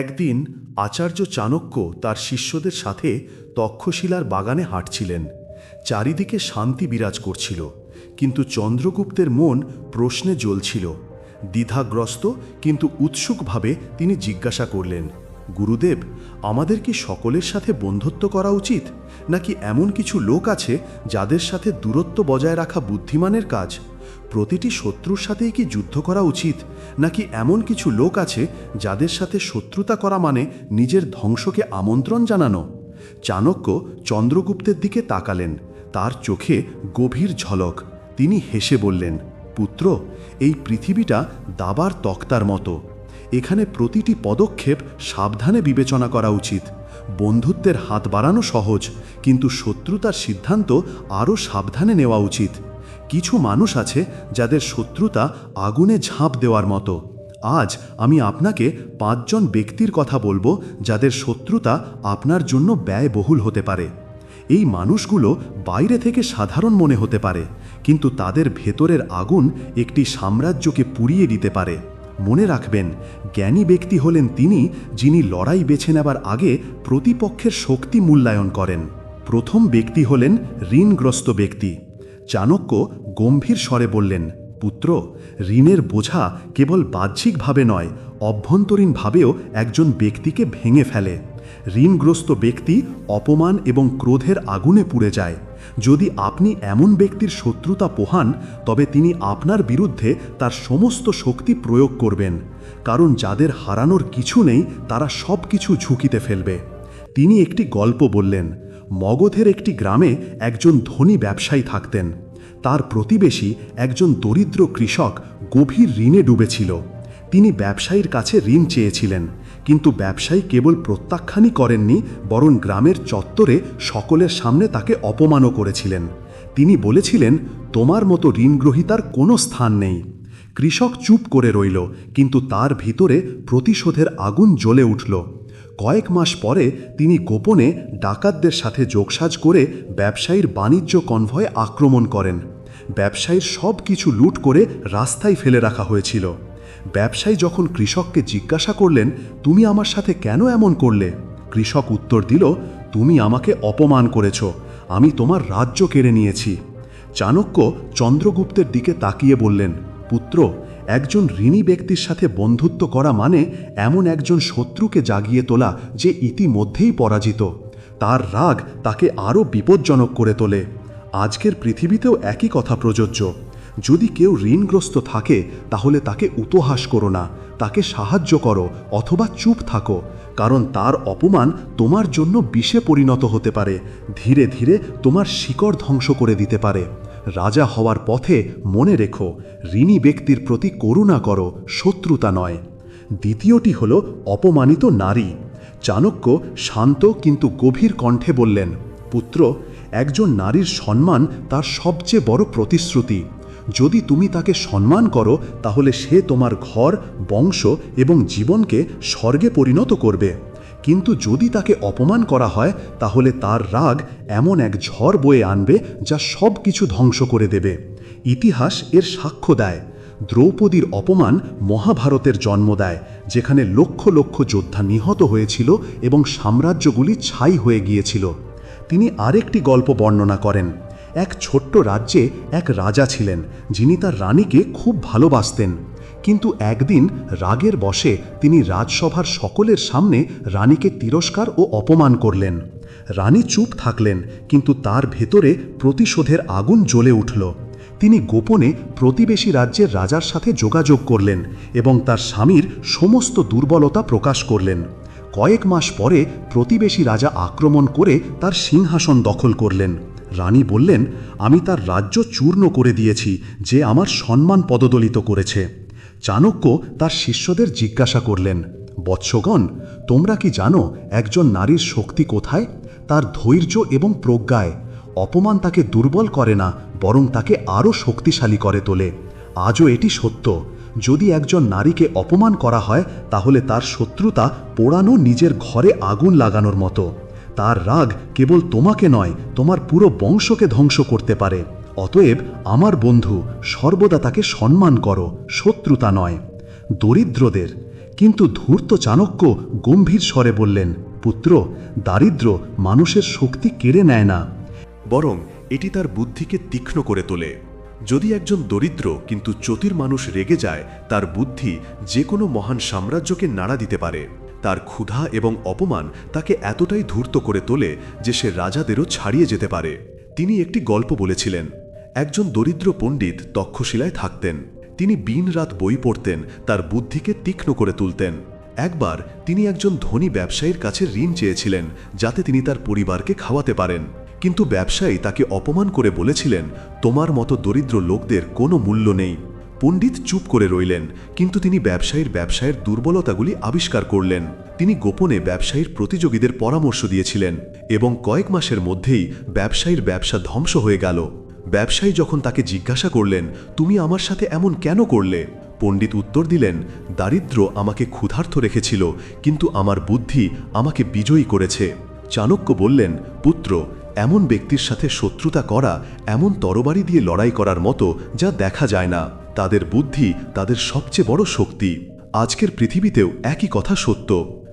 একদিন আচার্য চাণক্য তার শিষ্যদের সাথে তক্ষশিলার বাগানে হাঁটছিলেন। চারিদিকে শান্তি বিরাজ করছিল, কিন্তু চন্দ্রগুপ্তের মন প্রশ্নে জ্বলছিল। দ্বিধাগ্রস্ত কিন্তু উৎসুকভাবে তিনি জিজ্ঞাসা করলেন, গুরুদেব, আমাদের কি সকলের সাথে বন্ধুত্ব করা উচিত? নাকি এমন কিছু লোক আছে যাদের সাথে দূরত্ব বজায় রাখা বুদ্ধিমানের কাজ? প্রতিটি শত্রুর সাথেই কি যুদ্ধ করা উচিত, নাকি এমন কিছু লোক আছে যাদের সাথে শত্রুতা করা মানে নিজের ধ্বংসকে আমন্ত্রণ জানানো? চাণক্য চন্দ্রগুপ্তের দিকে তাকালেন। তার চোখে গভীর ঝলক। তিনি হেসে বললেন, পুত্র, এই পৃথিবীটা দাবার তক্তার মতো। এখানে প্রতিটি পদক্ষেপ সাবধানে বিবেচনা করা উচিত। বন্ধুত্বের হাত বাড়ানো সহজ, কিন্তু শত্রুতার সিদ্ধান্ত আরও সাবধানে নেওয়া উচিত। কিছু মানুষ আছে যাদের শত্রুতা আগুনে ঝাঁপ দেওয়ার মতো। আজ আমি আপনাকে পাঁচজন ব্যক্তির কথা বলব যাদের শত্রুতা আপনার জন্য ব্যয়বহুল হতে পারে। এই মানুষগুলো বাইরে থেকে সাধারণ মনে হতে পারে, কিন্তু তাদের ভেতরের আগুন একটি সাম্রাজ্যকে পুড়িয়ে দিতে পারে। মনে রাখবেন, জ্ঞানী ব্যক্তি হলেন তিনি যিনি লড়াই বেছে নেবার আগে প্রতিপক্ষের শক্তি মূল্যায়ন করেন। প্রথম ব্যক্তি হলেন ঋণগ্রস্ত ব্যক্তি। চাণক্য গম্ভীর স্বরে বললেন, পুত্র, ঋণের বোঝা কেবল বাহ্যিকভাবে নয়, অভ্যন্তরীণভাবেও একজন ব্যক্তিকে ভেঙে ফেলে। ঋণগ্রস্ত ব্যক্তি অপমান এবং ক্রোধের আগুনে পুড়ে যায়। যদি আপনি এমন ব্যক্তির শত্রুতা পোহান, তবে তিনি আপনার বিরুদ্ধে তার সমস্ত শক্তি প্রয়োগ করবেন, কারণ যাদের হারানোর কিছু নেই, তারা সব কিছু ঝুঁকিতে ফেলবে। তিনি একটি গল্প বললেন মগধের একটি গ্রামে একজন ধনী ব্যবসায়ী থাকতেন। তার প্রতিবেশী একজন দরিদ্র কৃষক গভীর ঋণে ডুবেছিল। তিনি ব্যবসায়ীর কাছে ঋণ চেয়েছিলেন, কিন্তু ব্যবসায়ী কেবল প্রত্যাখ্যানই করেননি, বরং গ্রামের চত্বরে সকলের সামনে তাকে অপমানও করেছিলেন। তিনি বলেছিলেন, তোমার মতো ঋণগ্রহীতার কোনো স্থান নেই। কৃষক চুপ করে রইল, কিন্তু তার ভিতরে প্রতিশোধের আগুন জ্বলে উঠল। কয়েক মাস পরে তিনি গোপনে ডাকাতদের সাথে যোগসাজ করে ব্যবসায়ীর বাণিজ্য কনভয়ে আক্রমণ করেন। ব্যবসায়ীর সব কিছু লুট করে রাস্তায় ফেলে রাখা হয়েছিল। ব্যবসায়ী যখন কৃষককে জিজ্ঞাসা করলেন, তুমি আমার সাথে কেন এমন করলে? কৃষক উত্তর দিল, তুমি আমাকে অপমান করেছ। আমি তোমার রাজ্য কেড়ে নিয়েছি। চাণক্য চন্দ্রগুপ্তের দিকে তাকিয়ে বললেন, পুত্র একজন ঋণী ব্যক্তির সাথে বন্ধুত্ব করা মানে এমন একজন শত্রুকে জাগিয়ে তোলা যে ইতিমধ্যেই পরাজিত। তার রাগ তাকে আরও বিপজ্জনক করে তোলে। আজকের পৃথিবীতেও একই কথা প্রযোজ্য। যদি কেউ ঋণগ্রস্ত থাকে, তাহলে তাকে উপহাস করো না, তাকে সাহায্য করো অথবা চুপ থাকো, কারণ তার অপমান তোমার জন্য বিষে পরিণত হতে পারে, ধীরে ধীরে তোমার শিকড় ধ্বংস করে দিতে পারে। রাজা হওয়ার পথে মনে রেখো, ঋণী ব্যক্তির প্রতি করুণা করো, শত্রুতা নয়। দ্বিতীয়টি হল অপমানিত নারী। চাণক্য শান্ত কিন্তু গভীর কণ্ঠে বললেন, পুত্র, একজন নারীর সম্মান তার সবচেয়ে বড় প্রতিশ্রুতি। যদি তুমি তাকে সম্মান করো, তাহলে সে তোমার ঘর, বংশ এবং জীবনকে স্বর্গে পরিণত করবে। কিন্তু যদি তাকে অপমান করা হয়, তাহলে তার রাগ এমন এক ঝড় বয়ে আনবে যা সব কিছু ধ্বংস করে দেবে। ইতিহাস এর সাক্ষ্য দেয়। দ্রৌপদীর অপমান মহাভারতের জন্ম দেয়, যেখানে লক্ষ লক্ষ যোদ্ধা নিহত হয়েছিল এবং সাম্রাজ্যগুলি ছাই হয়ে গিয়েছিল। তিনি আরেকটি গল্প বর্ণনা করেন। এক ছোট্ট রাজ্যে এক রাজা ছিলেন, যিনি তার রানীকে খুব ভালোবাসতেন। কিন্তু একদিন রাগের বশে তিনি রাজসভার সকলের সামনে রানীকে তিরস্কার ও অপমান করলেন। রানী চুপ থাকলেন, কিন্তু তার ভেতরে প্রতিশোধের আগুন জ্বলে উঠল। তিনি গোপনে প্রতিবেশী রাজ্যের রাজার সাথে যোগাযোগ করলেন এবং তার স্বামীর সমস্ত দুর্বলতা প্রকাশ করলেন। কয়েক মাস পরে প্রতিবেশী রাজা আক্রমণ করে তার সিংহাসন দখল করলেন। রানী বললেন, আমি তার রাজ্য চূর্ণ করে দিয়েছি, যে আমার সম্মান পদদলিত করেছে। চাণক্য তার শিষ্যদের জিজ্ঞাসা করলেন, বৎসগণ, তোমরা কি জানো একজন নারীর শক্তি কোথায়? তার ধৈর্য এবং প্রজ্ঞায়। অপমান তাকে দুর্বল করে না, বরং তাকে আরও শক্তিশালী করে তোলে। আজও এটি সত্য। যদি একজন নারীকে অপমান করা হয়, তাহলে তার শত্রুতা পোড়ানো নিজের ঘরে আগুন লাগানোর মতো। তার রাগ কেবল তোমাকে নয়, তোমার পুরো বংশকে ধ্বংস করতে পারে। অতএব আমার বন্ধু, সর্বদা তাকে সম্মান করো, শত্রুতা নয়। দরিদ্রদের। কিন্তু ধূর্ত চাণক্য গম্ভীর স্বরে বললেন, পুত্র, দারিদ্র মানুষের শক্তি কেড়ে নেয় না। বরং এটি তার বুদ্ধিকে তীক্ষ্ণ করে তোলে। যদি একজন দরিদ্র কিন্তু চতুর মানুষ রেগে যায়, তার বুদ্ধি যে কোনো মহান সাম্রাজ্যকে নাড়া দিতে পারে। তার ক্ষুধা এবং অপমান তাকে এতটাই ধূর্ত করে তোলে যে সে রাজাদেরও ছাড়িয়ে যেতে পারে। তিনি একটি গল্প বলেছিলেন। একজন দরিদ্র পণ্ডিত তক্ষশিলায় থাকতেন। তিনি দিন রাত বই পড়তেন, তার বুদ্ধিকে তীক্ষ্ণ করে তুলতেন। একবার তিনি একজন ধনী ব্যবসায়ীর কাছে ঋণ চেয়েছিলেন, যাতে তিনি তার পরিবারকে খাওয়াতে পারেন। কিন্তু ব্যবসায়ী তাকে অপমান করে বলেছিলেন, তোমার মতো দরিদ্র লোকদের কোনো মূল্য নেই। পণ্ডিত চুপ করে রইলেন, কিন্তু তিনি ব্যবসায়ীর ব্যবসায়ের দুর্বলতাগুলি আবিষ্কার করলেন। তিনি গোপনে ব্যবসায়ীর প্রতিযোগীদের পরামর্শ দিয়েছিলেন এবং কয়েক মাসের মধ্যেই ব্যবসায়ীর ব্যবসা ধ্বংস হয়ে গেল। ব্যবসায়ী যখন তাকে জিজ্ঞাসা করলেন, তুমি আমার সাথে এমন কেন করলে? পণ্ডিত উত্তর দিলেন, দারিদ্র আমাকে ক্ষুধার্থ রেখেছিল, কিন্তু আমার বুদ্ধি আমাকে বিজয়ী করেছে। চাণক্য বললেন, পুত্র, এমন ব্যক্তির সাথে শত্রুতা করা এমন তরবারি দিয়ে লড়াই করার মতো যা দেখা যায় না। তাদের বুদ্ধি তাদের সবচেয়ে বড় শক্তি। আজকের পৃথিবীতেও একই কথা সত্য।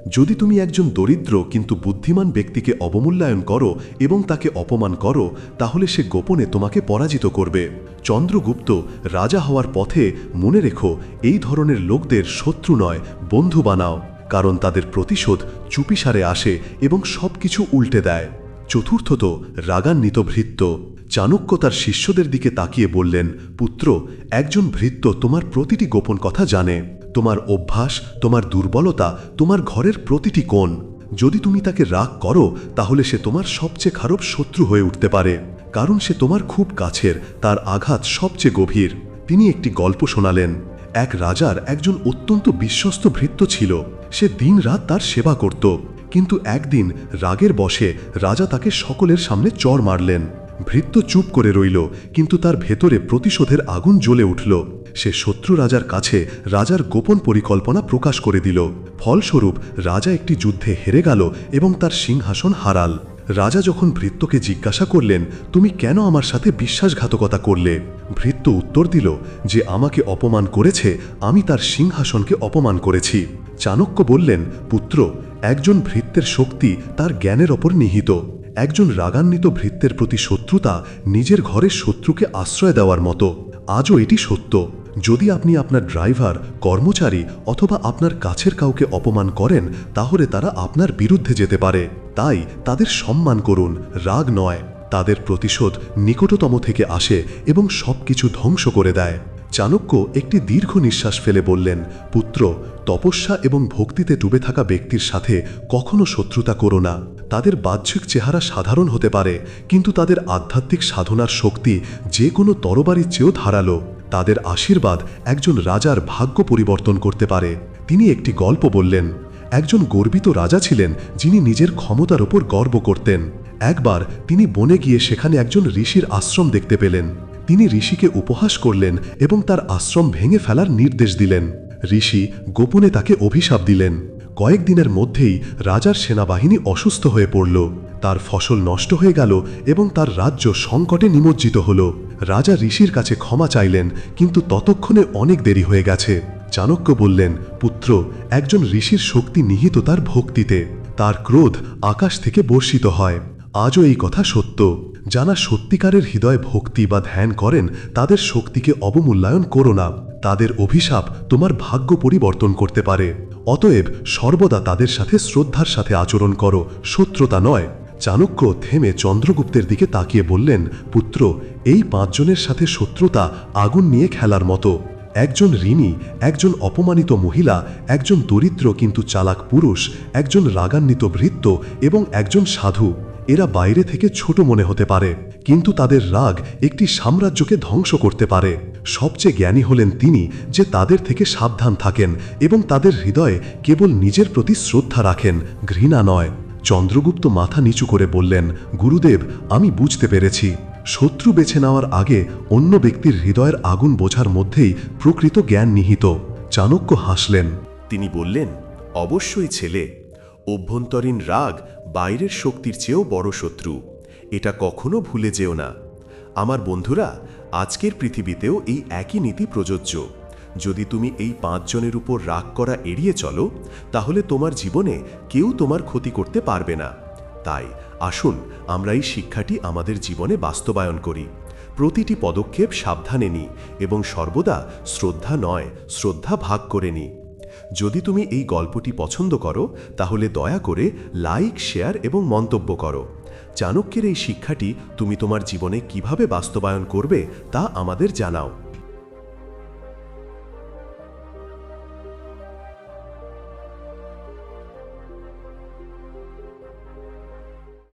যদি তুমি একজন দরিদ্র কিন্তু বুদ্ধিমান ব্যক্তিকে অবমূল্যায়ন করো এবং তাকে অপমান করো, তাহলে সে গোপনে তোমাকে পরাজিত করবে। চন্দ্রগুপ্ত রাজা হওয়ার পথে, মনে রেখো, এই ধরনের লোকদের শত্রু নয়, বন্ধু বানাও, কারণ তাদের প্রতিশোধ চুপিসারে আসে এবং সব কিছু উল্টে দেয়। চতুর্থত, রাগান্বিত ভৃত্য। চাণক্য তার শিষ্যদের দিকে তাকিয়ে বললেন, পুত্র, একজন ভৃত্য তোমার প্রতিটি গোপন কথা জানে। তোমার অভ্যাস, তোমার দুর্বলতা, তোমার ঘরের প্রতিটি কোণ। যদি তুমি তাকে রাগ করো, তাহলে সে তোমার সবচেয়ে খারাপ শত্রু হয়ে উঠতে পারে। কারণ সে তোমার খুব কাছের, তার আঘাত সবচেয়ে গভীর। তিনি একটি গল্প শোনালেন। এক রাজার একজন অত্যন্ত বিশ্বস্ত ভৃত্য ছিল। সে দিন রাত তার সেবা করত। কিন্তু একদিন রাগের বশে রাজা তাকে সকলের সামনে চর মারলেন। ভৃত্য চুপ করে রইল, কিন্তু তার ভেতরে প্রতিশোধের আগুন জ্বলে উঠল। সে শত্রু রাজার কাছে রাজার গোপন পরিকল্পনা প্রকাশ করে দিল। ফলস্বরূপ, রাজা একটি যুদ্ধে হেরে গেল এবং তার সিংহাসন হারাল। রাজা যখন ভৃত্যকে জিজ্ঞাসা করলেন, তুমি কেন আমার সাথে বিশ্বাসঘাতকতা করলে? ভৃত্য উত্তর দিল, যে আমাকে অপমান করেছে, আমি তার সিংহাসনকে অপমান করেছি। চাণক্য বললেন, পুত্র, একজন ভৃত্যের শক্তি তার জ্ঞানের ওপর নিহিত। একজন রাগান্বিত ভৃত্যের প্রতি শত্রুতা নিজের ঘরের শত্রুকে আশ্রয় দেওয়ার মতো। আজও এটি সত্য। যদি আপনি আপনার ড্রাইভার, কর্মচারী অথবা আপনার কাছের কাউকে অপমান করেন, তাহলে তারা আপনার বিরুদ্ধে যেতে পারে। তাই তাদের সম্মান করুন, রাগ নয়। তাদের প্রতিশোধ নিকটতম থেকে আসে এবং সব কিছু ধ্বংস করে দেয়। চাণক্য একটি দীর্ঘ নিঃশ্বাস ফেলে বললেন, পুত্র, তপস্যা এবং ভক্তিতে ডুবে থাকা ব্যক্তির সাথে কখনো শত্রুতা করো না। তাদের বাহ্যিক চেহারা সাধারণ হতে পারে, কিন্তু তাদের আধ্যাত্মিক সাধনার শক্তি যে কোনো তরবারির চেয়েও ধারালো। তাদের আশীর্বাদ একজন রাজার ভাগ্য পরিবর্তন করতে পারে। তিনি একটি গল্প বললেন, একজন গর্বিত রাজা ছিলেন যিনি নিজের ক্ষমতার ওপর গর্ব করতেন। একবার তিনি বনে গিয়ে সেখানে একজন ঋষির আশ্রম দেখতে পেলেন। তিনি ঋষিকে উপহাস করলেন এবং তার আশ্রম ভেঙে ফেলার নির্দেশ দিলেন। ঋষি গোপনে তাকে অভিশাপ দিলেন। কয়েকদিনের মধ্যেই রাজার সেনাবাহিনী অসুস্থ হয়ে পড়ল। তার ফসল নষ্ট হয়ে গেল এবং তার রাজ্য সংকটে নিমজ্জিত হল। রাজা ঋষির কাছে ক্ষমা চাইলেন, কিন্তু ততক্ষণে অনেক দেরি হয়ে গেছে। চাণক্য বললেন, পুত্র, একজন ঋষির শক্তি নিহিত তার ভক্তিতে। তার ক্রোধ আকাশ থেকে বর্ষিত হয়। আজও এই কথা সত্য। যারা সত্যিকারের হৃদয় ভক্তি বা ধ্যান করেন, তাদের শক্তিকে অবমূল্যায়ন করো না। তাদের অভিশাপ তোমার ভাগ্য পরিবর্তন করতে পারে। অতএব সর্বদা তাদের সাথে শ্রদ্ধার সাথে আচরণ করো, শত্রুতা নয়। চাণক্য থেমে চন্দ্রগুপ্তের দিকে তাকিয়ে বললেন, পুত্র, এই পাঁচজনের সাথে শত্রুতা আগুন নিয়ে খেলার মতো। একজন ঋণী, একজন অপমানিত মহিলা, একজন দরিদ্র কিন্তু চালাক পুরুষ, একজন রাগান্বিত ভৃত্য এবং একজন সাধু। এরা বাইরে থেকে ছোট মনে হতে পারে, কিন্তু তাদের রাগ একটি সাম্রাজ্যকে ধ্বংস করতে পারে। সবচেয়ে জ্ঞানী হলেন তিনি যে তাদের থেকে সাবধান থাকেন এবং তাদের হৃদয়ে কেবল নিজের প্রতি শ্রদ্ধা রাখেন, ঘৃণা নয়। চন্দ্রগুপ্ত মাথা নিচু করে বললেন, গুরুদেব, আমি বুঝতে পেরেছি। শত্রু বেছে নেওয়ার আগে অন্য ব্যক্তির হৃদয়ের আগুন বোঝার মধ্যেই প্রকৃত জ্ঞান নিহিত। চাণক্য হাসলেন। তিনি বললেন, অবশ্যই ছেলে, অভ্যন্তরীণ রাগ বাইরের শক্তির চেয়েও বড় শত্রু। এটা কখনো ভুলে যেও না। আমার বন্ধুরা আজকের পৃথিবীতেও এই একই নীতি প্রযোজ্য। যদি তুমি এই পাঁচজনের উপর রাগ করা এড়িয়ে চলো, তাহলে তোমার জীবনে কেউ তোমার ক্ষতি করতে পারবে না। তাই আসুন, আমরা এই শিক্ষাটি আমাদের জীবনে বাস্তবায়ন করি। প্রতিটি পদক্ষেপ সাবধানে নিই এবং সর্বদা শ্রদ্ধা নয়, শ্রদ্ধা ভাগ করে নিই যদি তুমি এই গল্পটি পছন্দ করো, তাহলে দয়া করে লাইক, শেয়ার এবং মন্তব্য করো। চাণক্যের এই শিক্ষাটি তুমি তোমার জীবনে কীভাবে বাস্তবায়ন করবে তা আমাদের জানাও।